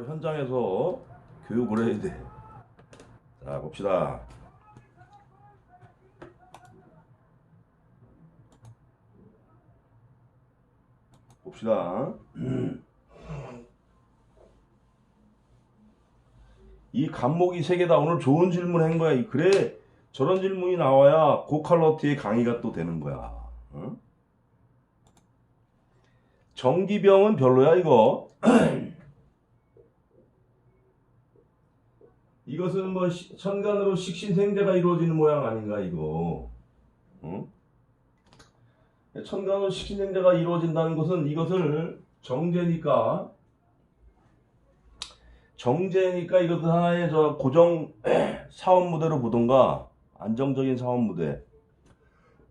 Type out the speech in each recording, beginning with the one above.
바로 현장에서 교육을 해야 돼. 자, 봅시다. 봅시다. 이 감목이 세 개다. 오늘 좋은 질문 한 거야. 그래, 저런 질문이 나와야 고칼로트의 강의가 또 되는 거야. 응? 정기병은 별로야, 이거. 이것은 뭐 시- 천간으로 식신생재가 이루어지는 모양 아닌가 이거. 응? 천간으로 식신생재가 이루어진다는 것은 이것을 정제니까 정제니까 이것은 하나의 저 고정 사업 무대로 보던가 안정적인 사업 무대.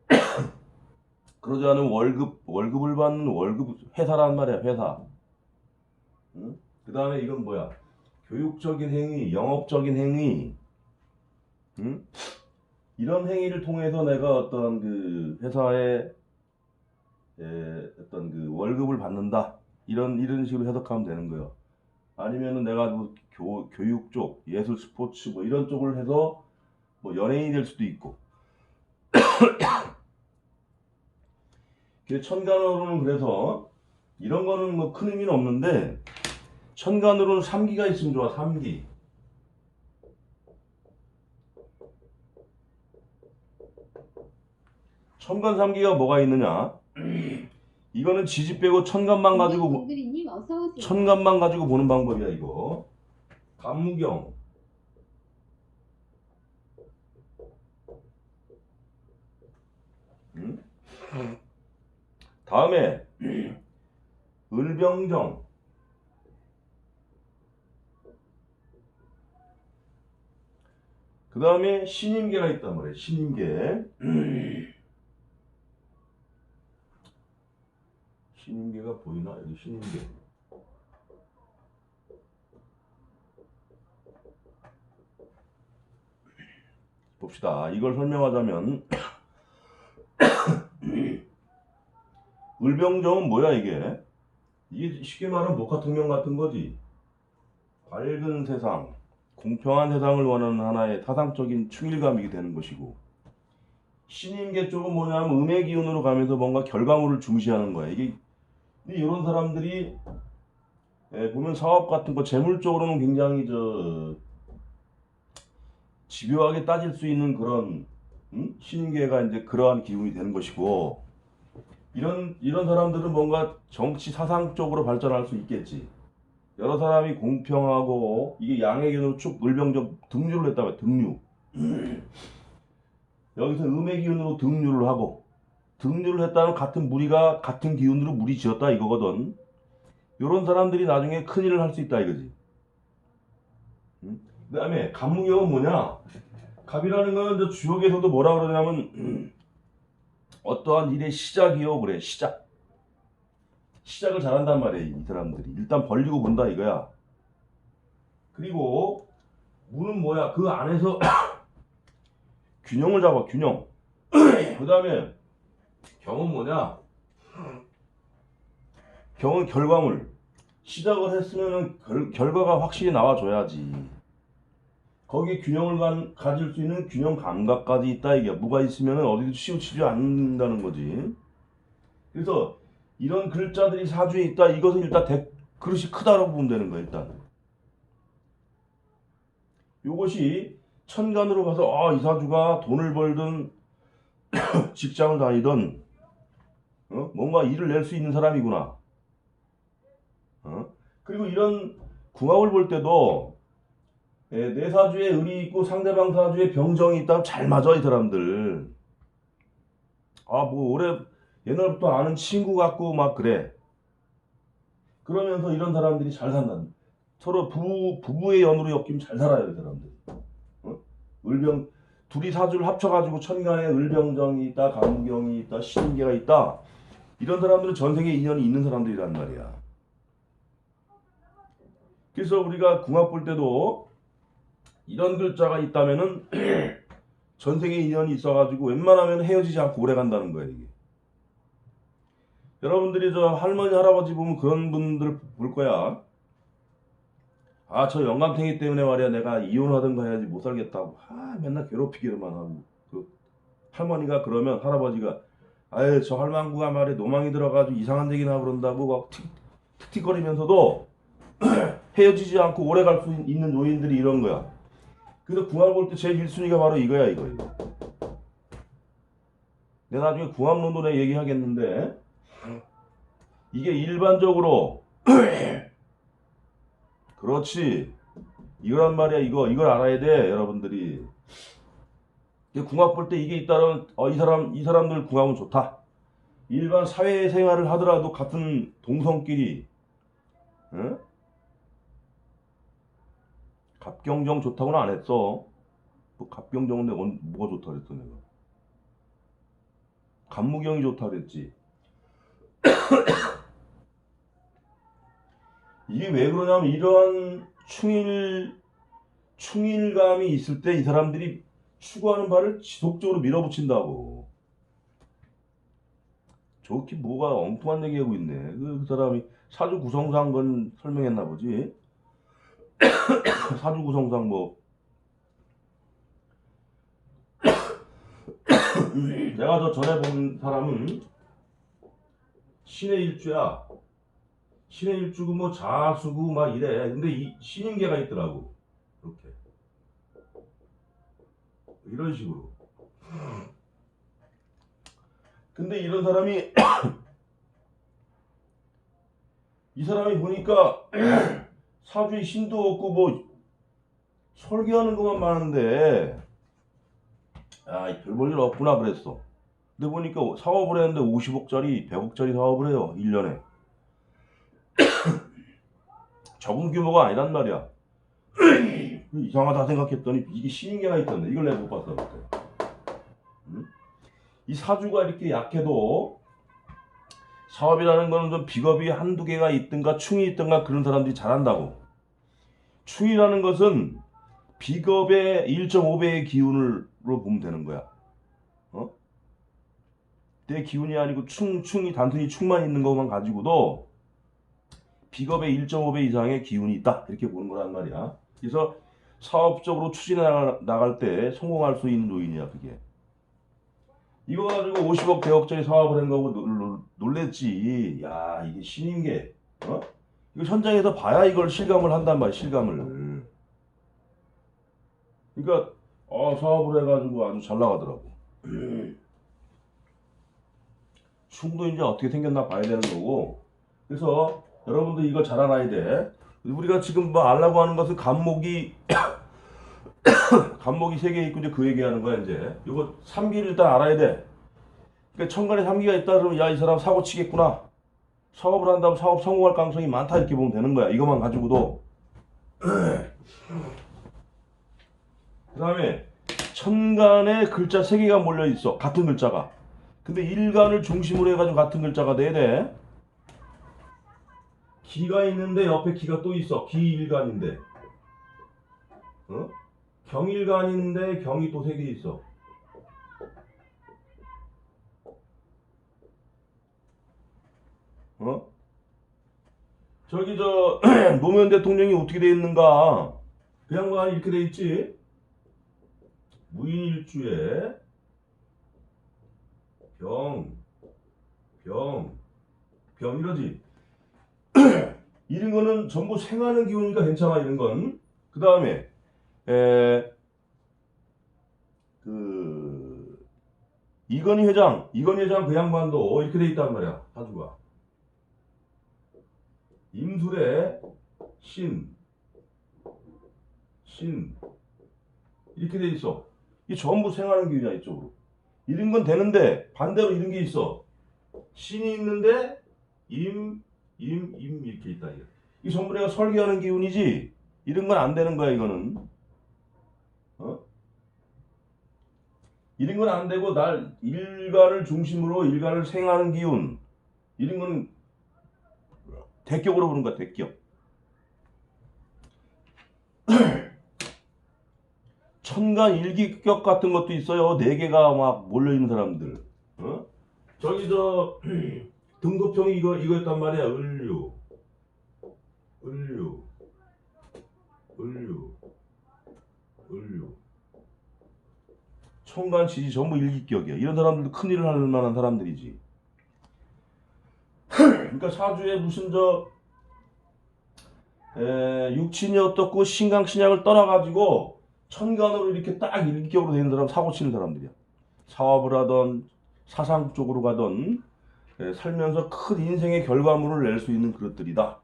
그러지 않으면 월급 월급을 받는 월급 회사란 말이야 회사. 응? 그 다음에 이건 뭐야? 교육적인 행위, 영업적인 행위, 응? 이런 행위를 통해서 내가 어떤 그 회사에 에, 어떤 그 월급을 받는다 이런 이런 식으로 해석하면 되는 거예요. 아니면은 내가 뭐 교, 교육 쪽, 예술, 스포츠 뭐 이런 쪽을 해서 뭐 연예인이 될 수도 있고. 그 천간으로는 그래서 이런 거는 뭐 큰 의미는 없는데 천간으로는 3기가 있으면 좋아, 3기. 천간 3기가 뭐가 있느냐? 이거는 지지 빼고 천간만 가지고. 천간만 가지고 보는 방법이야, 이거. 간무경. 응? 다음에 을병정. 그 다음에 신임계가 있단 말이에요. 신임계. 신임계가 보이나? 여기 신임계. 봅시다. 이걸 설명하자면 을병정은 뭐야 이게? 이게 쉽게 말하면 목화통령 같은 거지. 밝은 세상, 공평한 세상을 원하는 하나의 타상적인 충일감이 되는 것이고 신임계 쪽은 뭐냐면 음의 기운으로 가면서 뭔가 결과물을 중시하는 거야. 이게 이런 사람들이 예, 보면 사업 같은 거 재물적으로는 굉장히 저 집요하게 따질 수 있는 그런 음? 신계가 이제 그러한 기운이 되는 것이고 이런 이런 사람들은 뭔가 정치 사상적으로 발전할 수 있겠지. 여러 사람이 공평하고 이게 양의 기운으로 쭉 을병적 등류를 했다고 해, 등류. 여기서 음의 기운으로 등류를 하고 등류를 했다는 같은 무리가 같은 기운으로 무리 지었다 이거거든. 이런 사람들이 나중에 큰 일을 할 수 있다 이거지. 그 다음에 갑무경은 뭐냐? 갑이라는 저 주역에서도 뭐라 그러냐면 어떠한 일의 시작이요 그래 시작. 시작을 잘한단 말이야 이 사람들이. 일단 벌리고 본다 이거야. 그리고 무는 뭐야? 그 안에서 균형을 잡아 균형. 그 다음에 경은 뭐냐? 경은 결과물. 시작을 했으면 결, 결과가 확실히 나와줘야지. 거기에 균형을 가, 가질 수 있는 균형 감각까지 있다 이게 무가 있으면 어디도 치우치지 않는다는 거지. 그래서 이런 글자들이 사주에 있다 이것은 일단 대, 그릇이 크다라고 보면 되는 거야 일단. 요것이 천간으로 가서 아, 이 사주가 돈을 벌든 직장을 다니든 어? 뭔가 일을 낼 수 있는 사람이구나. 어? 그리고 이런 궁합을 볼 때도 예, 내 사주에 을이 있고 상대방 사주에 병정이 있다면 잘 맞아 이 사람들. 아 뭐 올해 옛날부터 아는 친구 같고 막 그래. 그러면서 이런 사람들이 잘 산다. 서로 부부 부부의 연으로 엮이면 잘 살아요 이 사람들. 어? 을병 둘이 사주를 합쳐가지고 천간에 을병정이 있다, 감경이 있다, 신계가 있다. 이런 사람들은 전생에 인연이 있는 사람들이란 말이야. 그래서 우리가 궁합 볼 때도 이런 글자가 있다면은 전생에 인연이 있어가지고 웬만하면 헤어지지 않고 오래 간다는 거예요 이게. 여러분들이 저 할머니 할아버지 보면 그런 분들 볼 거야. 아 저 영감탱이 때문에 말이야. 내가 이혼하든가 해야지 못 살겠다고. 아 맨날 괴롭히기만 하고. 그 할머니가 그러면 할아버지가 아유 저 할망구가 말이야. 노망이 들어가지고 이상한 얘기나 그런다고 막 틱, 틱틱거리면서도 헤어지지 않고 오래 갈 수 있는 요인들이 이런 거야. 그래서 궁합 볼 때 제일 1순위가 바로 이거야 이거. 이거 내가 나중에 궁합론도 내 얘기하겠는데 이게 일반적으로 그렇지. 이거란 말이야 이거. 이걸 알아야 돼 여러분들이. 궁합 볼 때 이게 있다면 어, 이 사람 이 사람들 궁합은 좋다. 일반 사회생활을 하더라도 같은 동성끼리 응? 갑경정 좋다고는 안 했어. 뭐 갑경정인데 언- 뭐가 좋다 그랬어 내가? 간무경이 좋다 그랬지 이게 왜 그러냐면 이러한 충일 충일감이 있을 때 이 사람들이 추구하는 바를 지속적으로 밀어붙인다고. 저기 뭐가 엉뚱한 얘기하고 있네. 그, 그 사람이 사주 구성상 건 설명했나 보지. 사주 구성상 뭐 내가 저 전에 본 사람은 신의 일주야. 신의 일주고 뭐 자수고 막 이래. 근데 이 신인계가 있더라고. 이렇게. 이런 식으로. 근데 이런 사람이 이 사람이 보니까 사주에 신도 없고 뭐 설계하는 것만 많은데 아, 별볼일 없구나 그랬어. 근데 보니까 사업을 했는데 50억짜리, 100억짜리 사업을 해요. 1년에. 적은 규모가 아니란 말이야. 이상하다 생각했더니 이게 신인계가 있던데 이걸 내가 못 봤어 그때. 응? 이 사주가 이렇게 약해도 사업이라는 거는 좀 비겁이 한두 개가 있든가 충이 있든가 그런 사람들이 잘한다고. 충이라는 것은 비겁의 1.5배의 기운으로 보면 되는 거야. 어? 내 기운이 아니고 충, 충이 단순히 충만 있는 것만 가지고도 비겁의 1.5배 이상의 기운이 있다. 이렇게 보는 거란 말이야. 그래서 사업적으로 추진해 나갈, 때 성공할 수 있는 요인이야, 그게. 이거 가지고 50억, 100억짜리 사업을 한 거고 놀랬지. 야, 이게 신인 게, 어? 이거 현장에서 봐야 이걸 실감을 한단 말이야, 실감을. 그러니까, 어, 사업을 해가지고 아주 잘 나가더라고. 이제 어떻게 생겼나 봐야 되는 거고. 그래서 여러분들 이거 잘 알아야 돼. 우리가 지금 뭐 알라고 하는 것은 간목이 간목이 세 개 있고 이제 그 얘기하는 거야 이제. 이거 삼기를 일단 알아야 돼. 그러니까 천간에 삼기가 있다 그러면 야 이 사람 사고 치겠구나. 사업을 한다면 사업 성공할 가능성이 많다 이렇게 보면 되는 거야. 이것만 가지고도. 그 다음에 천간에 글자 세 개가 몰려 있어. 같은 글자가. 근데 일간을 중심으로 해가지고 같은 글자가 돼야 돼. 기가 있는데 옆에 기가 또 있어. 기일간인데. 어? 경일간인데 경이 또 세 개 있어. 어? 저기 저 노무현 대통령이 어떻게 돼 있는가? 그 양반이 이렇게 돼 있지. 무인일주에 병, 병, 병 이러지. 이런 거는 전부 생하는 기운이니까 괜찮아 이런 건. 그 다음에 에, 그 이건희 회장, 이건희 회장 그 양반도 이렇게 돼 있단 말이야 사주가. 임술에 신, 신 이렇게 돼 있어. 이 전부 생하는 기운이야 이쪽으로. 이런 건 되는데 반대로 이런 게 있어. 신이 있는데 임, 임, 임 이렇게 있다. 이거. 이 내가 설계하는 기운이지. 이런 건 안 되는 거야 이거는. 어? 이런 건 안 되고 날 일간을 중심으로 일간을 생하는 기운. 이런 건 대격으로 보는 거야 대격. 천간 일기격 같은 것도 있어요. 네 개가 막 몰려 있는 사람들. 어? 저기 저 등급형이 이거 이거였단 말이야. 을류, 을류. 을류, 을류. 천간 지지 전부 일기격이야. 이런 사람들도 큰 일을 할 만한 사람들이지. 그러니까 사주에 무슨 저 에, 육친이 어떻고 신강 신약을 떠나가지고 천간으로 이렇게 딱 일기격으로 되는 사람 사고 치는 사람들이야. 사업을 하던 사상 쪽으로 가던 에, 살면서 큰 인생의 결과물을 낼 수 있는 그릇들이다.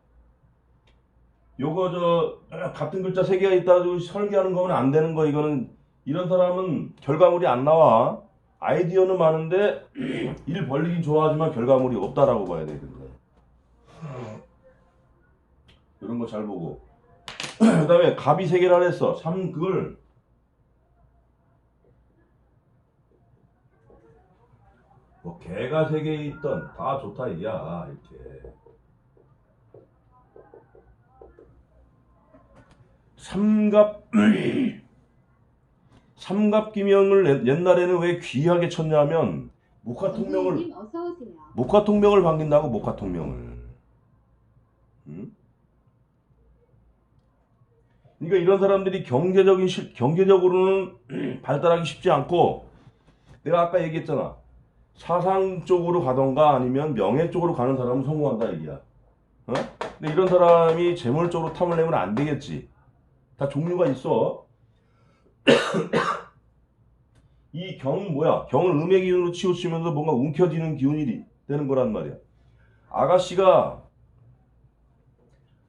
요거 저 아, 같은 글자 세 개가 있다고 설계하는 거면 안 되는 거 이거는 이런 사람은 결과물이 안 나와. 아이디어는 많은데 일 벌리긴 좋아하지만 결과물이 없다라고 봐야 되는 거야. 이런 거 잘 보고. 그 다음에 갑이 세 개라 했어. 삼 그걸 뭐 개가 세 개 있던 다 좋다 이야 이렇게. 삼갑 삼갑기명을 옛- 옛날에는 왜 귀하게 쳤냐면 목화통명을. 목화통명을 반긴다고 목화통명을. 응? 그러니까 이런 사람들이 경제적인 실, 경제적으로는 발달하기 쉽지 않고 내가 아까 얘기했잖아. 사상 쪽으로 가던가 아니면 명예 쪽으로 가는 사람은 성공한다 얘기야. 어? 근데 이런 사람이 재물 쪽으로 탐을 내면 안 되겠지. 다 종류가 있어. 이 경은 뭐야? 경은 음의 기운으로 치우치면서 뭔가 움켜쥐는 기운이 되는 거란 말이야. 아가씨가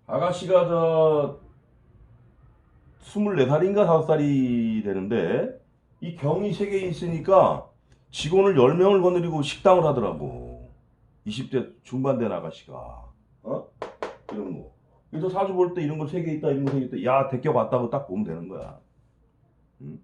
아가씨가 저 24살인가 5살이 되는데 이 경이 세개 있으니까 직원을 10명을 거느리고 식당을 하더라고. 20대 중반 된 아가씨가. 어? 이런 거. 그래서 사주 볼 때 이런 거 세 개 있다, 이런 거 세 개 있다. 야, 대껴 봤다고 딱 보면 되는 거야. 응?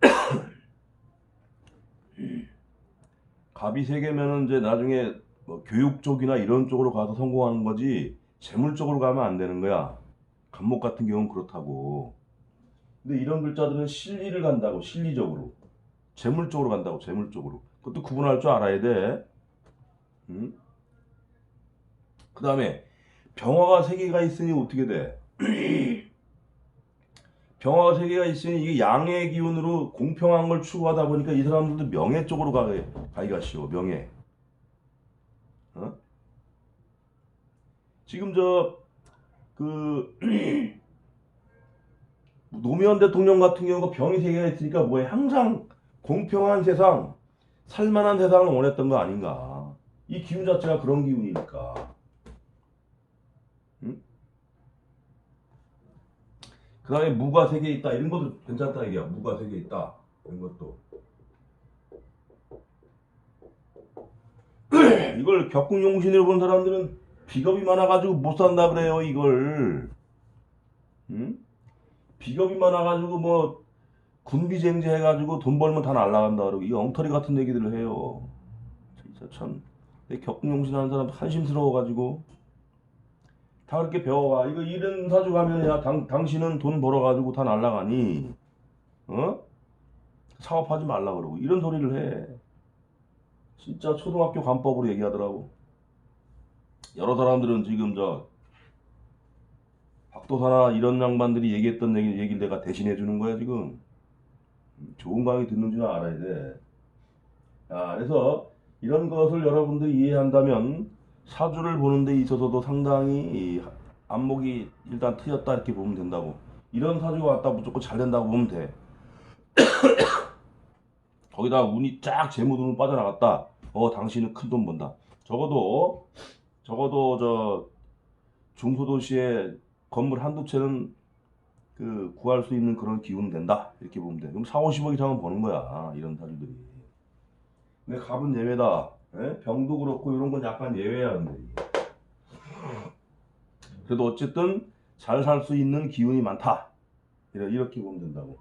갑이 세 개면은 이제 나중에 뭐 교육 쪽이나 이런 쪽으로 가서 성공하는 거지 재물 쪽으로 가면 안 되는 거야. 갑목 같은 경우는 그렇다고. 근데 이런 글자들은 실리를 간다고 실리적으로 재물 쪽으로 간다고 재물 쪽으로. 그것도 구분할 줄 알아야 돼. 응? 그 다음에 병화가 세 개가 있으니 어떻게 돼? 병화가 세 개가 있으니 이게 양의 기운으로 공평한 걸 추구하다 보니까 이 사람들도 명예 쪽으로 가기가 쉬워 명예. 어? 지금 저그 노무현 대통령 같은 경우가 병이 세 개가 있으니까 뭐에 항상 공평한 세상, 살만한 세상을 원했던 거 아닌가? 이 기운 자체가 그런 기운이니까. 그 다음에 무가 세 개 있다. 이런 것도 괜찮다 얘기야. 무가 세 개 있다. 이런 것도. 이걸 격국용신으로 본 사람들은 비겁이 많아가지고 못 산다 그래요 이걸 응? 비겁이 많아가지고 뭐 군비쟁제 해가지고 돈 벌면 다 날라간다 그러고 이 엉터리 같은 얘기들을 해요 진짜 참 격국용신 하는 사람 한심스러워가지고 다 그렇게 배워와. 이거 이런 사주 가면 야 당, 당신은 돈 벌어가지고 다 날라가니 어? 사업하지 말라 그러고 이런 소리를 해. 진짜 초등학교 관법으로 얘기하더라고. 여러 사람들은 지금 저 박도사나 이런 양반들이 얘기했던 얘기, 얘기를 내가 대신해 주는 거야 지금. 좋은 강의 듣는 줄 알아야 돼. 자, 그래서 이런 것을 여러분들이 이해한다면 사주를 보는 데 있어서도 상당히 이 안목이 일단 트였다 이렇게 보면 된다고 이런 사주가 왔다 무조건 잘 된다고 보면 돼 거기다 운이 쫙 재무돈으로 빠져나갔다 어 당신은 큰 돈 번다 적어도 적어도 저 중소도시에 건물 한두 채는 그 구할 수 있는 그런 기운 된다 이렇게 보면 돼 그럼 4, 50억 이상은 버는 거야 이런 사주들이. 근데 갑은 예외다. 예? 병도 그렇고 이런 건 약간 예외야 근데. 그래도 어쨌든 잘 살 수 있는 기운이 많다. 이렇게 보면 된다고